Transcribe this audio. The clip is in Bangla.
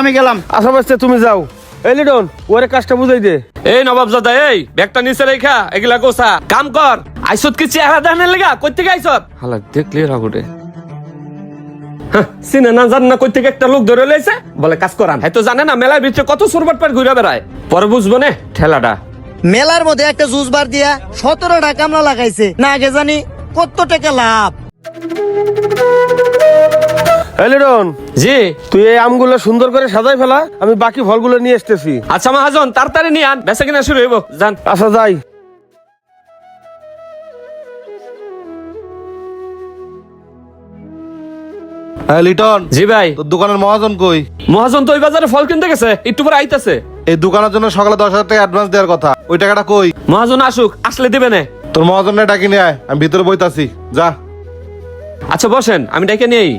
আমি গেলাম। আশা বাচ্চা তুমি যাও। এই লিডন ওরে কাজটা বুঝাই দে। এই নবাব জাদা এই ব্যাগটা নিচে রেখা এগুলা গোসা কাম কর। আইসত কি চেহারা দেখানোর লেগা? কই থেকে আইসত? হালা দেখলি রাগুটে সিনে না জান না কই থেকে একটা লোক ধরে লইছে? বলে কাজ করান। হয়তো জানে না মেলার ভিতরে কত সুরবাট পার ঘুরে বেড়ায়। পরে বুঝব নে ঠেলাটা। মেলার মধ্যে একটা জুস বার দিয়া সতেরো টাকা কামলা লাগাইছে। না আগে জানি কত টাকা লাভ? এই জি। তুই এই আমগুলো সুন্দর করে সাজাই ফেলা আমি বাকি ফলগুলো নিয়ে আসতেছি। আচ্ছা মহাজন তাড়াতাড়ি নিয়ে আন বেচা কিনা শুরু হইব। জান আচ্ছা যাই। হ্যাঁ লিটন জি ভাই। তোর দোকানের মহাজন কই? মহাজন তো ওই বাজারে ফল কিনতে গেছে একটু পরে আইতাছে। এই দোকানের জন্য সকালে দশ হাজার টাকা অ্যাডভান্স দেওয়ার কথা। ওই টাকাটা কই? মহাজন আসুক আসলে দিবে না। তোর মহাজনের ডাকি নিয়ে আয় আমি ভিতরে বইতাছি। যা। আচ্ছা বসেন আমি ডেকে নেই